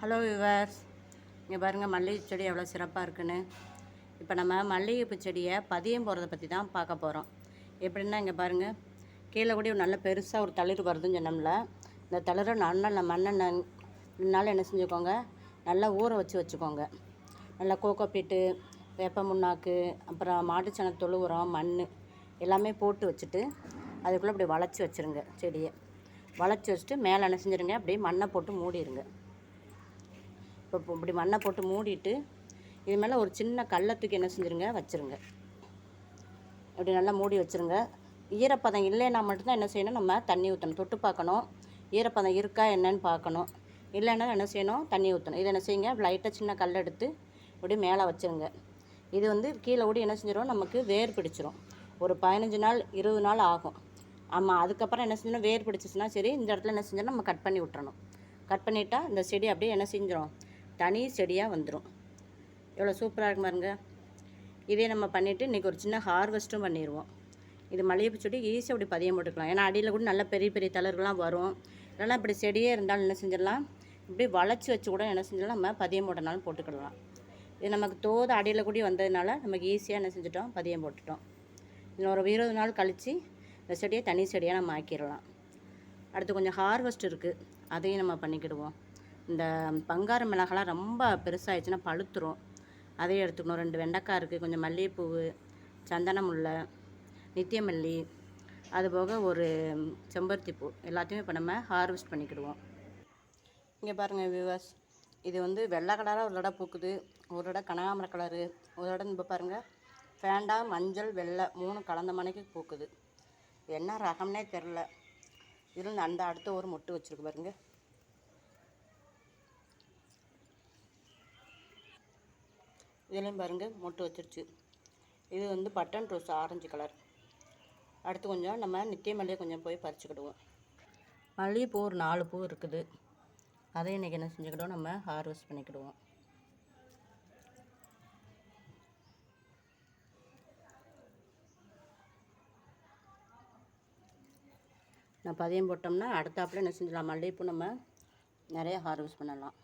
Hello viewers இங்கே பாருங்கள் மல்லிகை செடி எவ்வளோ சிறப்பாக இருக்குன்னு. இப்போ நம்ம மல்லிகைப்பூ செடியை பதியம் போகிறத பற்றி தான் பார்க்க போகிறோம் எப்படின்னா இங்கே பாருங்கள் கீழே கூட ஒரு நல்ல பெருசாக ஒரு தளிர் வருதுன்னு சொன்னோம்ல. இந்த தளிரை நல்ல மண்ணெண்ணெய் நாள் என்ன செஞ்சுக்கோங்க நல்லா ஊற வச்சு வச்சுக்கோங்க. நல்லா கோகோ பீட்டு வேப்ப முன்னாக்கு அப்புறம் மாட்டுச்சன தொழு உரம் மண் எல்லாமே போட்டு வச்சுட்டு அதுக்குள்ளே இப்படி வளைச்சி வச்சுருங்க செடியை. வளைச்சி வச்சுட்டு மேலே என்ன செஞ்சுருங்க அப்படியே மண்ணை போட்டு மூடிடுங்க இப்போ இப்படி மண்ணை போட்டு மூடிட்டு இது மேலே ஒரு சின்ன கல்லை தூக்கி என்ன செஞ்சுருங்க வச்சுருங்க. இப்படி நல்லா மூடி வச்சுருங்க. ஈரப்பதம் இல்லைன்னா மட்டும்தான் என்ன செய்யணும் நம்ம தண்ணி ஊற்றணும் தொட்டு பார்க்கணும். ஈரப்பதம் இருக்கா என்னன்னு பார்க்கணும். இல்லைன்னா என்ன செய்யணும் தண்ணி ஊற்றணும் இதை என்ன செய்யுங்க லைட்டாக சின்ன கல் எடுத்து இப்படி மேலே வச்சுருங்க. இது வந்து கீழே ஓடி என்ன செஞ்சிடும் நமக்கு வேர் பிடிச்சிரும். ஒரு பதினஞ்சு நாள் இருபது நாள் ஆகும். ஆமாம் அதுக்கப்புறம் என்ன செஞ்சோம் வேர் பிடிச்சிச்சுன்னா சரி இந்த இடத்துல என்ன செஞ்சோம் நம்ம கட் பண்ணி விட்டுறணும். கட் பண்ணிட்டா இந்த செடி அப்படியே என்ன செஞ்சிடும் தனி செடியாக வந்துடும் எவ்வளோ சூப்பராக இருக்கு பாருங்க. இதே நம்ம பண்ணிவிட்டு இன்றைக்கி ஒரு சின்ன ஹார்வெஸ்ட்டும் பண்ணிடுவோம் இது மல்லிகைப்பூ செடி ஈஸியாக அப்படி பதியம் போட்டுக்கலாம். ஏன்னா அடியில் கூட நல்ல பெரிய பெரிய தளர்கள்லாம் வரும். இல்லைன்னா இப்படி செடியே இருந்தாலும் என்ன செஞ்சிடலாம்? இப்படி வளைச்சி வச்சு கூட என்ன செஞ்சிடலாம்? நம்ம பதியம் போட்டனாலும் போட்டுக்கிடலாம். இது நமக்கு தோது அடியில் கூடி வந்ததுனால நமக்கு ஈஸியாக என்ன செஞ்சிட்டோம்? பதியம் போட்டுட்டோம். இன்னொரு இருபது நாள் கழித்து இந்த செடியை தனி செடியாக நம்ம ஆக்கிடலாம். அடுத்து கொஞ்சம் ஹார்வெஸ்ட் இருக்குது அதையும் நம்ம பண்ணிக்கிடுவோம். இந்த பங்கார மிளகாலாம் ரொம்ப பெருசாகிடுச்சுன்னா பழுத்துரும். அதையும் எடுத்துக்கணும். ரெண்டு வெண்டைக்காய் இருக்குது கொஞ்சம் மல்லிகைப்பூவு சந்தன முல்லை நித்தியமல்லி அதுபோக ஒரு செம்பருத்தி பூ எல்லாத்தையுமே இப்போ நம்ம ஹார்வெஸ்ட் பண்ணிக்கிடுவோம். இங்கே பாருங்கள் வியூவர்ஸ் இது வந்து வெள்ளை கலராக ஒரு தடவை பூக்குது. ஒரு தடவை கனகாமர கலரு. ஒரு தடவை இப்போ பாருங்கள் ஃபேண்டா மஞ்சள் வெள்ளை மூணு கலந்த மணிக்கு பூக்குது. என்ன ரகம்னே தெரில இதில் அந்த அடுத்த ஒரு மொட்டு வச்சுருக்கு பாருங்கள் இதுலேயும் பாருங்கள் மொட்டு வச்சிருச்சு. இது வந்து பட்டன் ரோஸ் ஆரஞ்சு கலர். அடுத்து கொஞ்சம் நம்ம நித்திய மல்லியை கொஞ்சம் போய் பறிச்சுக்கிடுவோம். மல்லிகைப்பூ ஒரு நாலு பூ இருக்குது. அதை இன்றைக்கி என்ன செஞ்சுக்கிடுவோம்? நம்ம ஹார்வெஸ்ட் பண்ணிக்கிடுவோம். நான் பதியம் போட்டோம்னா அடுத்தாப்புல என்ன செஞ்சிடலாம்? மல்லிகைப்பூ நம்ம நிறைய ஹார்வெஸ்ட் பண்ணலாம்.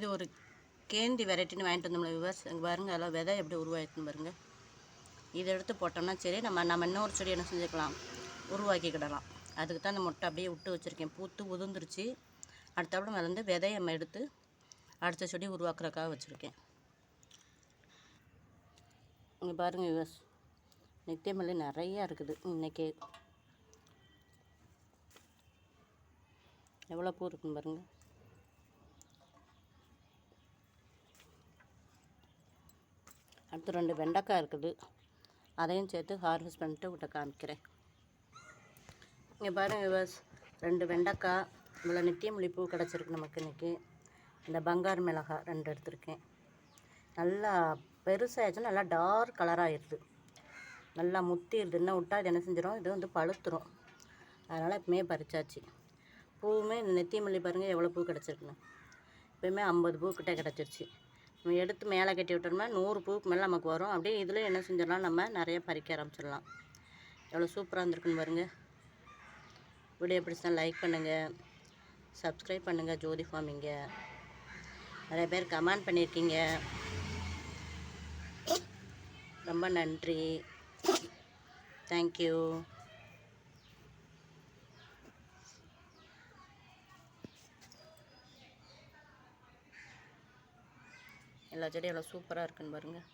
இது ஒரு கேந்தி வெரைட்டின்னு வாங்கிட்டு வந்தோம்ல விவர்ஸ் பாருங்கள் அதெல்லாம் விதை எப்படி உருவாயிருக்குன்னு பாருங்கள் இதை எடுத்து போட்டோம்னா சரி நம்ம நம்ம இன்னொரு செடி என்ன செஞ்சுக்கலாம்? உருவாக்கிக்கிடலாம். அதுக்கு தான் அந்த முட்டை அப்படியே விட்டு வச்சுருக்கேன். பூத்து உதிர்ந்துருச்சு. அடுத்தப்படம் வந்து விதையை நம்ம எடுத்து அடுத்த செடி உருவாக்குறதுக்காக வச்சுருக்கேன். இங்கே பாருங்கள் விவர்ஸ் நித்தியமல்லி நிறையா இருக்குது. இன்றைக்கி எவ்வளோ பூ இருக்குன்னு பாருங்கள் அடுத்து ரெண்டு வெண்டைக்காய் இருக்குது. அதையும் சேர்த்து ஹார்வெஸ்ட் பண்ணிட்டு விட்ட காமிக்கிறேன். இங்கே பாருங்கள் விவாஸ் ரெண்டு வெண்டைக்காய் இவ்வளோ நித்தியமல்லி பூ கிடச்சிருக்கு நமக்கு இன்றைக்கி இந்த பங்கார் மிளகாய் ரெண்டு எடுத்திருக்கேன். நல்லா பெருசாகிடுச்சு நல்லா டார்க் கலராகிடுது நல்லா முத்திடுது. இன்னும் விட்டா அது என்ன செஞ்சிடும் இது வந்து பழுத்துரும். அதனால் எப்பவுமே பறிச்சாச்சு. பூவுமே இந்த நெத்தியமல்லி பாருங்கள் எவ்வளோ பூ கிடச்சிருக்குன்னு. எப்பயுமே ஐம்பது பூ கிட்டே கிடச்சிருச்சு. எடுத்து மேலே கட்டி விட்டோம்னா நூறு பூவுக்கு மேலே நமக்கு வரும். அப்படியே இதில் என்ன செஞ்சிடலாம் நம்ம நிறைய பறிக்க ஆரம்பிச்சிடலாம். எவ்வளோ சூப்பராக இருந்திருக்குன்னு பாருங்கள் வீடியோ பிடிச்சா லைக் பண்ணுங்கள் சப்ஸ்கிரைப் பண்ணுங்கள் ஜோதி ஃபார்மிங்க நிறைய பேர் கமெண்ட் பண்ணியிருக்கீங்க. ரொம்ப நன்றி. தேங்க்யூ எல்லா செடியும் எவ்வளோ சூப்பராக இருக்குன்னு பாருங்கள்